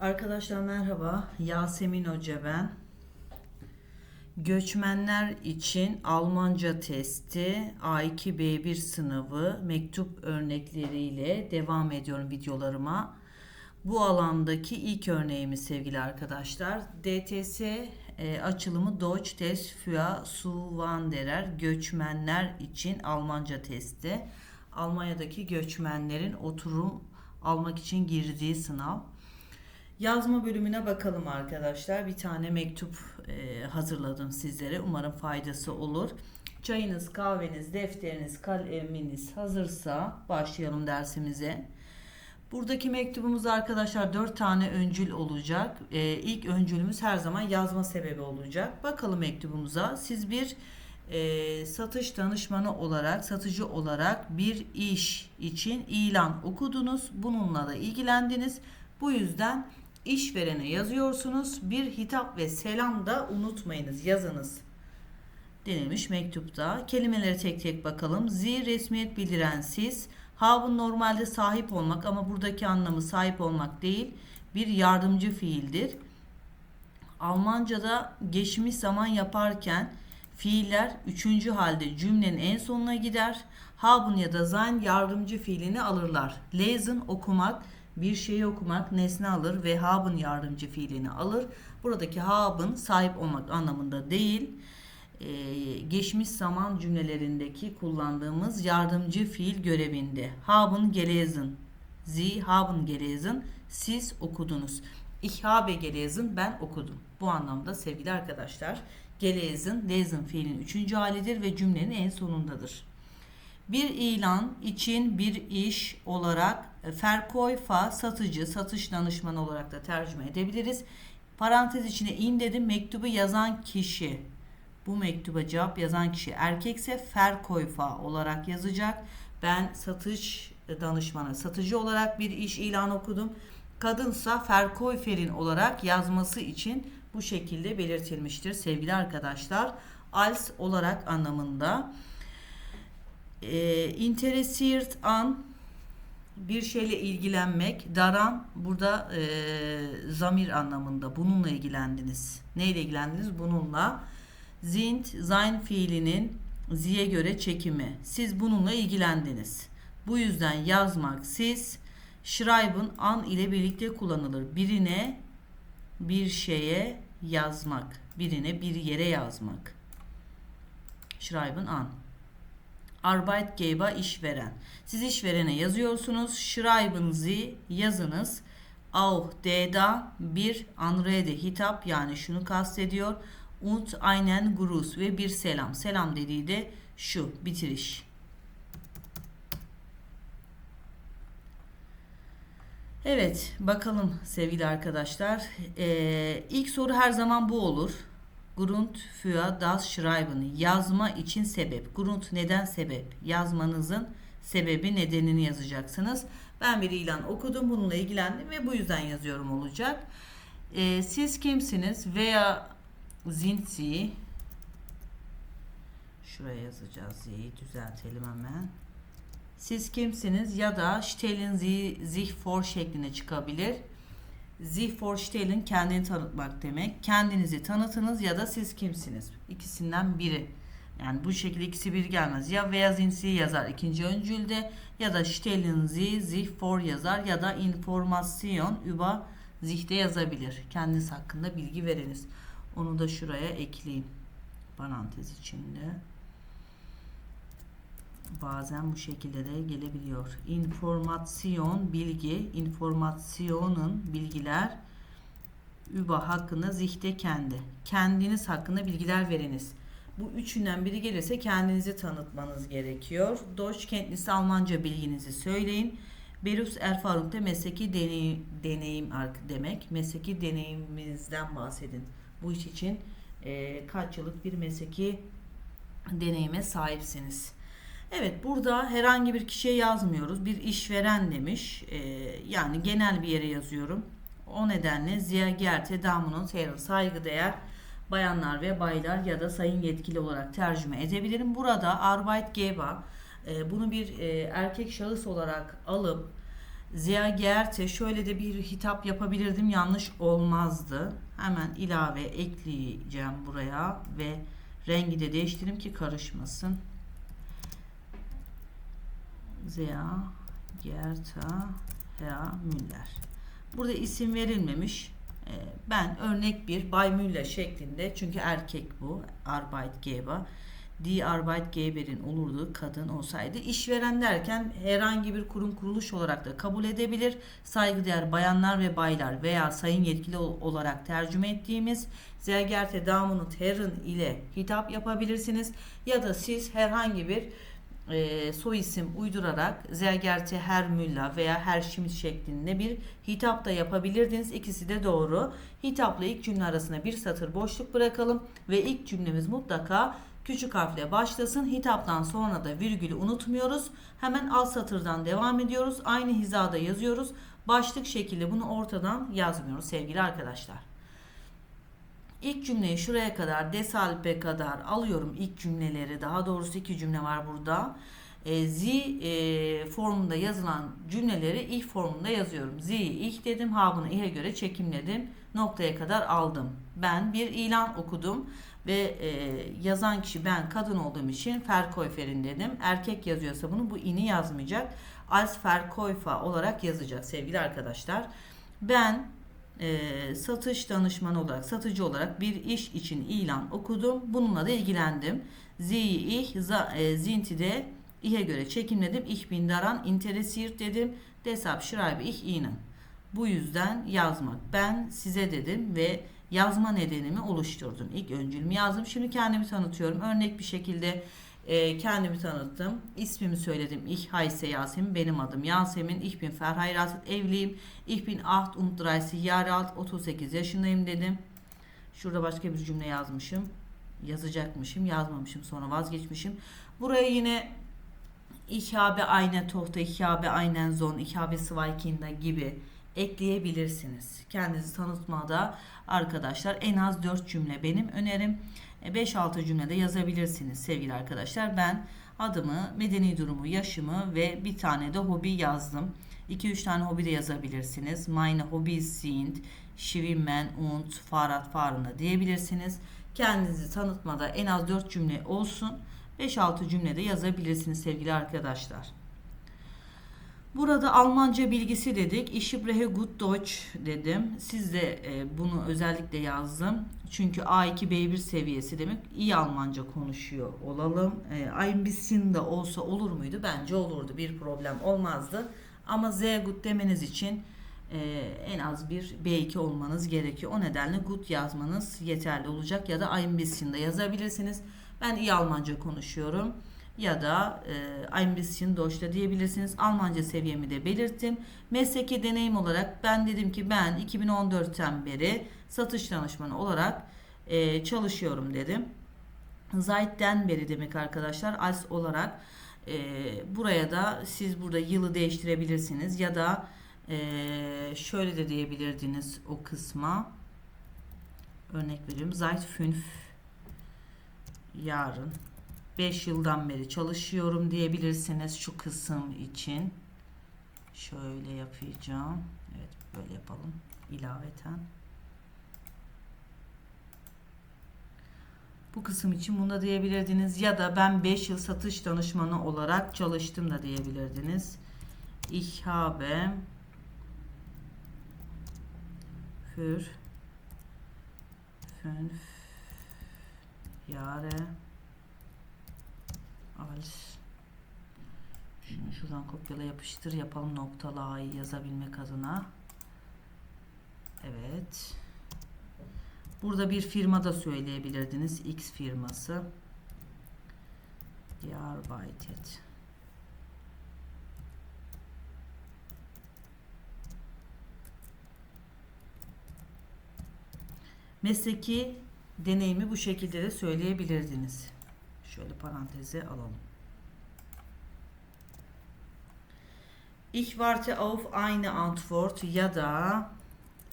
Arkadaşlar merhaba. Yasemin Hoca ben. Göçmenler için Almanca testi A2 B1 sınavı mektup örnekleriyle devam ediyorum videolarıma. Bu alandaki ilk örneğimiz sevgili arkadaşlar. DTS e, açılımı Deutsch Test für Zuwanderer göçmenler için Almanca testi. Almanya'daki göçmenlerin oturum almak için girdiği sınav. Yazma bölümüne bakalım arkadaşlar. Bir tane mektup e, hazırladım sizlere. Umarım faydası olur. Çayınız, kahveniz, defteriniz, kaleminiz hazırsa başlayalım dersimize. Buradaki mektubumuz arkadaşlar 4 tane öncül olacak. E, ilk öncülümüz her zaman yazma sebebi olacak. Bakalım mektubumuza. Siz bir e, satış danışmanı olarak, satıcı olarak bir iş için ilan okudunuz. Bununla da ilgilendiniz. Bu yüzden işverene yazıyorsunuz. Bir hitap ve selam da unutmayınız. Yazınız denilmiş mektupta. Kelimeleri tek tek bakalım. Z resmiyet bildiren siz. Have'ın normalde sahip olmak ama buradaki anlamı sahip olmak değil. Bir yardımcı fiildir. Almanca'da geçmiş zaman yaparken fiiller üçüncü halde cümlenin en sonuna gider. Haben ya da sein yardımcı fiilini alırlar. Lesen okumak, bir şeyi okumak nesne alır ve haben yardımcı fiilini alır. Buradaki haben sahip olmak anlamında değil. Ee, geçmiş zaman cümlelerindeki kullandığımız yardımcı fiil görevinde. Haben gelesen. Sie haben gelesen. Siz okudunuz. Ich habe gelesen. Ben okudum. Bu anlamda sevgili arkadaşlar. Gelesen, lesen fiilin üçüncü halidir ve cümlenin en sonundadır. Bir ilan için bir iş olarak Verkäufer satıcı, satış danışmanı olarak da tercüme edebiliriz. Parantez içine in dedim mektubu yazan kişi. Bu mektuba cevap yazan kişi erkekse Verkäufer olarak yazacak. Ben satış danışmanı, satıcı olarak bir iş ilan okudum. Kadınsa Verkäuferin olarak yazması için bu şekilde belirtilmiştir sevgili arkadaşlar. Als olarak anlamında e, interessiert an bir şeyle ilgilenmek, daran burada e, zamir anlamında bununla ilgilendiniz. Neyle ilgilendiniz? Bununla. Sind, sein fiilinin ziye göre çekimi. Siz bununla ilgilendiniz. Bu yüzden yazmak siz schreiben an ile birlikte kullanılır. Birine bir şeye yazmak. Birine bir yere yazmak. Schreiben an. Arbeitgeber işveren. Siz işverene yazıyorsunuz. Schreiben Sie yazınız. Auch da bir anrede hitap yani şunu kastediyor. Und einen Gruß ve bir selam. Selam dediği de şu bitiriş. Evet bakalım sevgili arkadaşlar. Ee, ilk soru her zaman bu olur. Grund für das Schreiben. Yazma için sebep. Grund neden sebep? Yazmanızın sebebi nedenini yazacaksınız. Ben bir ilan okudum. Bununla ilgilendim ve bu yüzden yazıyorum olacak. Ee, siz kimsiniz veya sind Şuraya yazacağız. Z'yi düzeltelim hemen. Siz kimsiniz ya da stellen Sie sich vor şeklinde çıkabilir. Sie vorstellen kendini tanıtmak demek. Kendinizi tanıtınız ya da siz kimsiniz? İkisinden biri. Yani bu şekilde ikisi bir gelmez. Ya sind Sie yazar ikinci öncülde ya da stellen Sie sich vor yazar ya da Information über sich de yazabilir. Kendiniz hakkında bilgi veriniz. Onu da şuraya ekleyeyim. Parantez içinde. Bazen bu şekilde de gelebiliyor. Informasyon, bilgi, informasyonun bilgiler über hakkında zihte kendi. Kendiniz hakkında bilgiler veriniz. Bu üçünden biri gelirse kendinizi tanıtmanız gerekiyor. Deutsch kendisi Almanca bilginizi söyleyin. Berufs Erfahrung da mesleki deneyim, deneyim demek. Mesleki deneyiminizden bahsedin. Bu iş için e, kaç yıllık bir mesleki deneyime sahipsiniz. Evet burada herhangi bir kişiye yazmıyoruz. Bir işveren demiş. Ee, yani genel bir yere yazıyorum. O nedenle Ziya Gerte Damun'un Taylor saygıdeğer bayanlar ve baylar ya da sayın yetkili olarak tercüme edebilirim. Burada Arbeitgeber e, bunu bir e, erkek şahıs olarak alıp Ziya Gerte şöyle de bir hitap yapabilirdim yanlış olmazdı. Hemen ilave ekleyeceğim buraya ve rengi de değiştireyim ki karışmasın. Ziya Gerta Hea Müller. Burada isim verilmemiş. Ee, Ben örnek bir Bay Müller şeklinde çünkü erkek bu Arbeitgeber Die Arbeitgeber'in olurdu kadın olsaydı işveren derken herhangi bir kurum kuruluş olarak da kabul edebilir. Saygıdeğer bayanlar ve baylar veya sayın yetkili ol- olarak tercüme ettiğimiz Damen und Herren ile hitap yapabilirsiniz. Ya da siz herhangi bir e, soy isim uydurarak Herr Müller veya Herr Schmidt şeklinde bir hitap da yapabilirdiniz. İkisi de doğru. Hitapla ilk cümle arasına bir satır boşluk bırakalım ve ilk cümlemiz mutlaka küçük harfle başlasın. Hitaptan sonra da virgülü unutmuyoruz. Hemen alt satırdan devam ediyoruz. Aynı hizada yazıyoruz. Başlık şekilde bunu ortadan yazmıyoruz sevgili arkadaşlar. İlk cümleyi şuraya kadar desalpe kadar alıyorum ilk cümleleri. Daha doğrusu iki cümle var burada. E, Z e, formunda yazılan cümleleri ich formunda yazıyorum. Z ich dedim. Habını ih'e göre çekimledim. Noktaya kadar aldım. Ben bir ilan okudum ve e, yazan kişi ben kadın olduğum için Verkäuferin dedim. Erkek yazıyorsa bunu bu ini yazmayacak. Als Verkäufer olarak yazacak sevgili arkadaşlar. Ben e, satış danışmanı olarak, satıcı olarak bir iş için ilan okudum. Bununla da ilgilendim. Z'yi ich, za- e, zinti de ih'e göre çekimledim. Ich bin daran interessiert dedim. Deshalb schreibe ich Ihnen. Bu yüzden yazmak. Ben size dedim ve yazma nedenimi oluşturdum. İlk öncülümü yazdım. Şimdi kendimi tanıtıyorum. Örnek bir şekilde e, kendimi tanıttım. İsmimi söyledim. Ich heiße Yasemin. Benim adım Yasemin. Ich bin verheiratet. Evliyim. Ich bin 38 Jahre alt. 38 yaşındayım dedim. Şurada başka bir cümle yazmışım. Yazacakmışım. Yazmamışım. Sonra vazgeçmişim. Buraya yine Ich habe eine Tochter, ich habe einen Sohn, ich habe zwei Kinder gibi ekleyebilirsiniz. Kendinizi tanıtmada arkadaşlar en az 4 cümle benim önerim. 5-6 cümlede yazabilirsiniz sevgili arkadaşlar. Ben adımı, medeni durumu, yaşımı ve bir tane de hobi yazdım. 2-3 tane hobi de yazabilirsiniz. Meine Hobbys sind Schwimmen und Fahrradfahren da diyebilirsiniz. Kendinizi tanıtmada en az 4 cümle olsun. 5-6 cümlede yazabilirsiniz sevgili arkadaşlar. Burada Almanca bilgisi dedik. Ich spreche gut Deutsch dedim. Siz de e, bunu özellikle yazdım. Çünkü A2 B1 seviyesi demek iyi Almanca konuşuyor olalım. E, ein bisschen de olsa olur muydu? Bence olurdu. Bir problem olmazdı. Ama sehr gut demeniz için e, en az bir B2 olmanız gerekiyor. O nedenle gut yazmanız yeterli olacak. Ya da ein bisschen de yazabilirsiniz. Ben iyi Almanca konuşuyorum ya da e, ein bisschen Deutsch'ta diyebilirsiniz. Almanca seviyemi de belirttim. Mesleki deneyim olarak ben dedim ki ben 2014'ten beri satış danışmanı olarak e, çalışıyorum dedim. Zeit'ten beri demek arkadaşlar als olarak e, buraya da siz burada yılı değiştirebilirsiniz ya da e, şöyle de diyebilirdiniz o kısma örnek veriyorum seit 5 yarın 5 yıldan beri çalışıyorum diyebilirsiniz şu kısım için. Şöyle yapacağım. Evet böyle yapalım. ilaveten. Bu kısım için bunu da diyebilirdiniz. Ya da ben 5 yıl satış danışmanı olarak çalıştım da diyebilirdiniz. Ich habe für fünf Jahre als şunu şuradan kopyala yapıştır yapalım noktalı A'yı yazabilmek adına. Evet. Burada bir firma da söyleyebilirdiniz. X firması. Gearbeitet. Mesleki deneyimi bu şekilde de söyleyebilirdiniz. Şöyle paranteze alalım. Ich warte auf eine Antwort ya da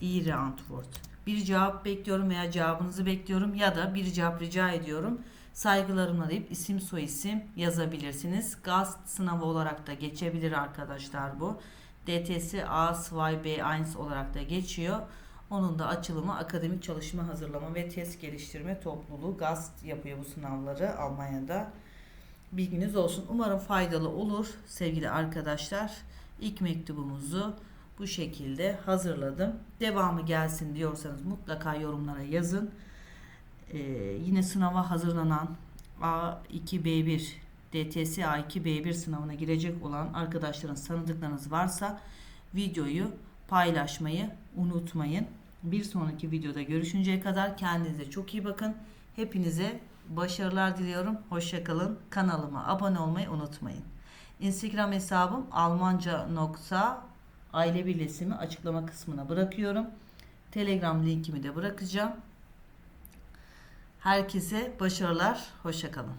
Ihre Antwort. Bir cevap bekliyorum veya cevabınızı bekliyorum ya da bir cevap rica ediyorum. Saygılarımla deyip isim soyisim yazabilirsiniz. Gast sınavı olarak da geçebilir arkadaşlar bu. DTS A2 B1 olarak da geçiyor. Onun da açılımı Akademik Çalışma Hazırlama ve Test Geliştirme Topluluğu GAST yapıyor bu sınavları Almanya'da. Bilginiz olsun. Umarım faydalı olur sevgili arkadaşlar. İlk mektubumuzu bu şekilde hazırladım. Devamı gelsin diyorsanız mutlaka yorumlara yazın. Ee, yine sınava hazırlanan A2B1 DTS A2B1 sınavına girecek olan arkadaşlarınız tanıdıklarınız varsa videoyu paylaşmayı unutmayın. Bir sonraki videoda görüşünceye kadar kendinize çok iyi bakın. Hepinize başarılar diliyorum. Hoşçakalın. Kanalıma abone olmayı unutmayın. Instagram hesabım almanca nokta aile birleşimi açıklama kısmına bırakıyorum. Telegram linkimi de bırakacağım. Herkese başarılar. Hoşçakalın.